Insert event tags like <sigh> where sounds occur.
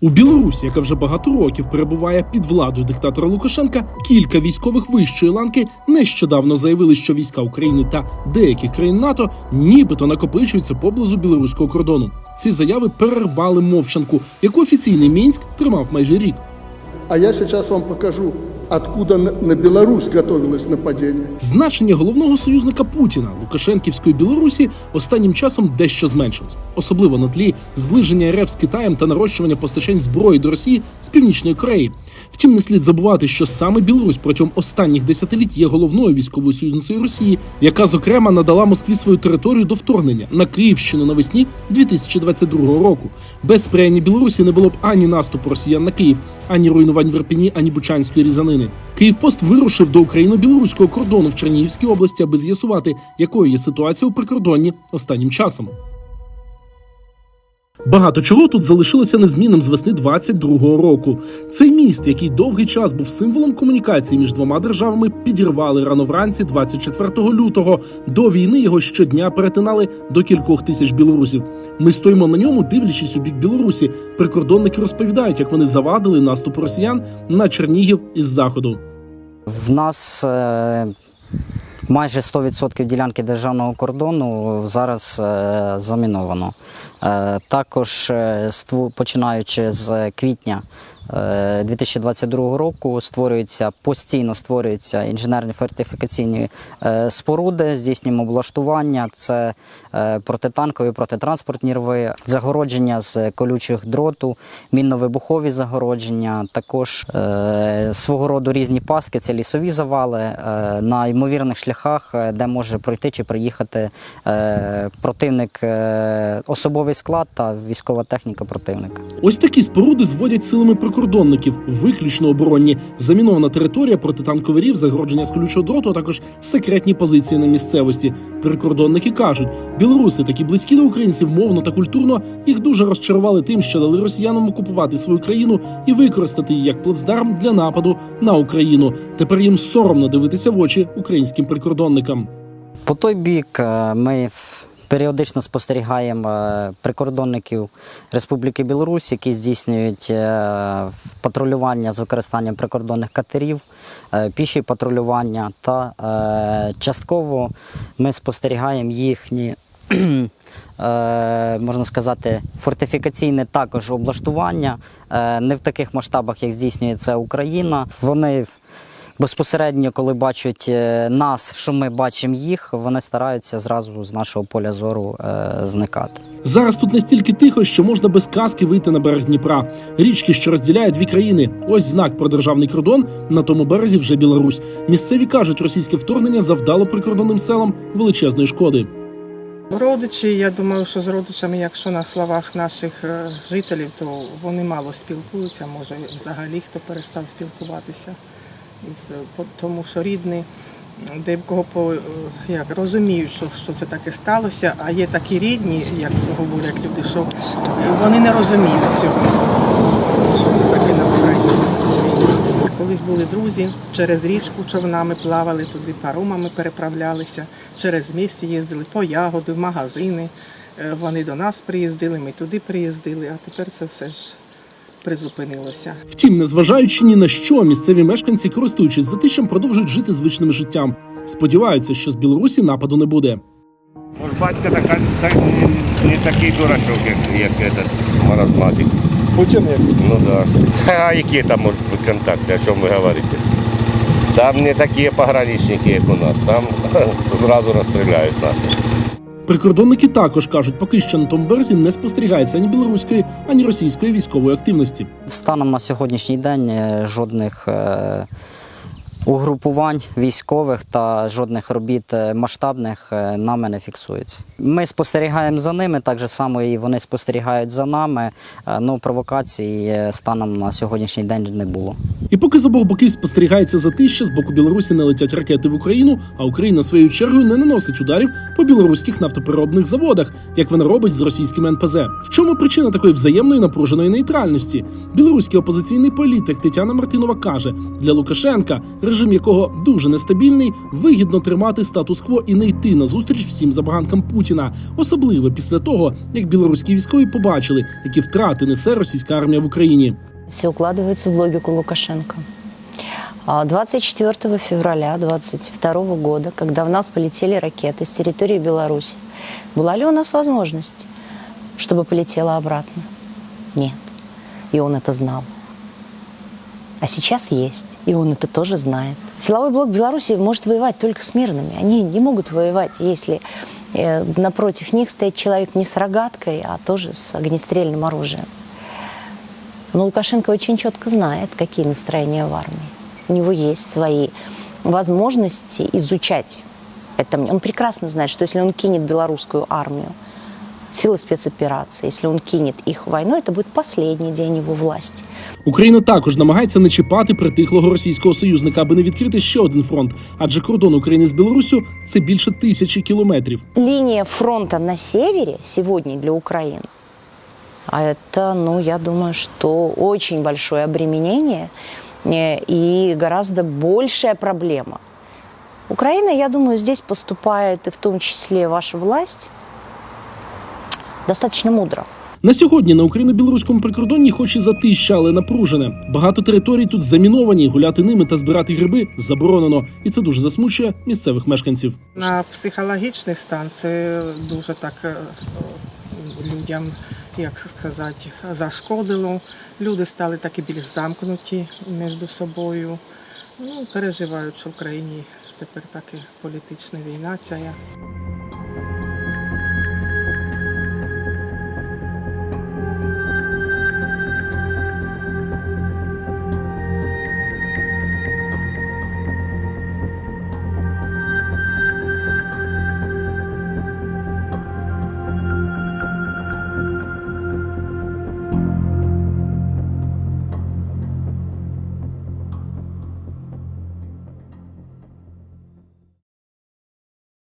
У Білорусі, яка вже багато років перебуває під владою диктатора Лукашенка, кілька військових вищої ланки нещодавно заявили, що війська України та деяких країн НАТО нібито накопичуються поблизу білоруського кордону. Ці заяви перервали мовчанку, яку офіційний мінськ тримав майже рік. А я зараз вам покажу, откуда на Беларусь готовилось нападение. Значення головного союзника Путіна Лукашенківської Білорусі останнім часом дещо зменшилось, особливо на тлі зближення РФ з Китаєм та нарощування постачань зброї до Росії з північної Кореї. Втім, не слід забувати, що саме Білорусь протягом останніх десятиліть є головною військовою союзницею Росії, яка зокрема надала Москві свою територію до вторгнення на Київщину навесні 2022 року. Без сприяння Білорусі не було б ані наступу росіян на Київ, ані руйнувань в Ірпіні, ані Бучанської різанини. Київпост вирушив до україно-білоруського кордону в Чернігівській області, аби з'ясувати, якою є ситуація у прикордонні останнім часом. Багато чого тут залишилося незмінним з весни 22-го року. Цей міст, який довгий час був символом комунікації між двома державами, підірвали рано вранці 24 лютого. До війни його щодня перетинали до кількох тисяч білорусів. Ми стоїмо на ньому, дивлячись у бік Білорусі. Прикордонники розповідають, як вони завадили наступ росіян на Чернігів із заходу. В нас е, майже 100% ділянки державного кордону зараз е, заміновано. Е, Також е, починаючи з квітня 2022 року створюються постійно створюються інженерні фортифікаційні е, споруди, здійснюємо облаштування, це е, протитанкові, протитранспортні рви, загородження з колючих дроту, мінно-вибухові загородження, також е, свого роду різні пастки, це лісові завали е, на ймовірних шляхах, е, де може пройти чи приїхати е, противник, е, особовий склад та військова техніка противника. Ось такі споруди зводять силами прикордонників, виключно оборонні, замінована територія, протитанковий рів, загородження з колючого дроту, а також секретні позиції на місцевості. Прикордонники кажуть, білоруси такі близькі до українців мовно та культурно їх дуже розчарували тим, що дали росіянам окупувати свою країну і використати її як плацдарм для нападу на Україну. Тепер їм соромно дивитися в очі українським прикордонникам. По той бік е, ми періодично спостерігаємо е, прикордонників Республіки Білорусь, які здійснюють е, патрулювання з використанням прикордонних катерів, е, піші патрулювання та частково ми спостерігаємо їхні. <clears throat> Можна сказати, фортифікаційне також облаштування не в таких масштабах, як здійснює це Україна. Вони безпосередньо, коли бачать е, нас, що ми бачимо їх, вони стараються зразу з нашого поля зору е, зникати. Зараз тут настільки тихо, що можна без каски вийти на берег Дніпра. Річки, що розділяє дві країни. Ось знак про державний кордон. На тому березі вже Білорусь. Місцеві кажуть, російське вторгнення завдало прикордонним селам величезної шкоди. Родичі, я думаю, що з родичами, якщо на словах наших е, жителів, то вони мало спілкуються, може взагалі хто перестав спілкуватися тому, що рідні, де по е, як розуміють, що, що це таке сталося, а є такі рідні, як говорять люди, що вони не розуміють цього, що це таке на. Колись були друзі, через річку човнами плавали туди, паромами переправлялися, через міст їздили по ягоди, в магазини. Е, Вони до нас приїздили, ми туди приїздили, а тепер це все ж призупинилося. Втім, незважаючи ні на що, місцеві мешканці, користуючись затишем, продовжують жити звичним життям. Сподіваються, що з Білорусі нападу не буде. Может, батька така, так, не, не такий дурачок, як, як этот маразматик. Путин я Ну да. А які там можуть бути контакти, о чому ви говорите? Там не такі пограничники, як у нас. Там <laughs> зразу розстріляють нас. Прикордонники також кажуть, поки що на тому березі не спостерігається ані білоруської, ані російської військової активності. Станом на сьогоднішній день е, жодних е, угрупувань військових та жодних робіт е, масштабних е, нами не фіксується. Ми спостерігаємо за ними, так само і вони спостерігають за нами. Е, Ну, провокацій е, станом на сьогоднішній день не було. І поки з обох боків спостерігається за затища, з боку Білорусі не летять ракети в Україну, а Україна своєю чергою не наносить ударів по білоруських нафтопереробних заводах, як вона робить з російськими НПЗ. В чому причина такої взаємної напруженої нейтральності? Білоруський опозиційний політик Тетяна Мартинова каже: для Лукашенка режим режим якого дуже нестабільний, вигідно тримати статус-кво і не йти на зустріч всім забаганкам Путіна, особливо після того, як білоруські військові побачили, які втрати несе російська армія в Україні. Все укладывается в логику Лукашенко. А 24 февраля 22 года, когда в нас полетели ракеты с территории Беларуси, была ли у нас возможность, чтобы полетела обратно? Нет. И он это знал. А сейчас есть, и он это тоже знает. Силовой блок Беларуси может воевать только с мирными. Они не могут воевать, если э, напротив них стоит человек не с рогаткой, а тоже с огнестрельным оружием. Но Лукашенко очень четко знает, какие настроения в армии. У него есть свои возможности изучать это. Он прекрасно знает, что если он кинет белорусскую армию, силы спецоперации, если он кинет их в войну, это будет последний день его власти. Україна також намагається не чіпати притихлого російського союзника, аби не відкрити ще один фронт, адже кордон України з Білоруссю – це більше тисячі кілометрів. Линия фронта на севере сегодня для Украины, а это, ну, я думаю, что очень большое обременение э, и гораздо большая проблема. Украина, я думаю, здесь поступает, и в том числе ваша власть, достаточно мудро. На сьогодні на україно-білоруському прикордонні, хоч і затища, але напружене. Багато територій тут заміновані. Гуляти ними та збирати гриби заборонено, і це дуже засмучує місцевих мешканців. На психологічний стан це дуже так е, людям, як сказати, зашкодило. Люди стали такі більш замкнуті між собою. Ну, переживають, що в країні тепер таки політична війна ця.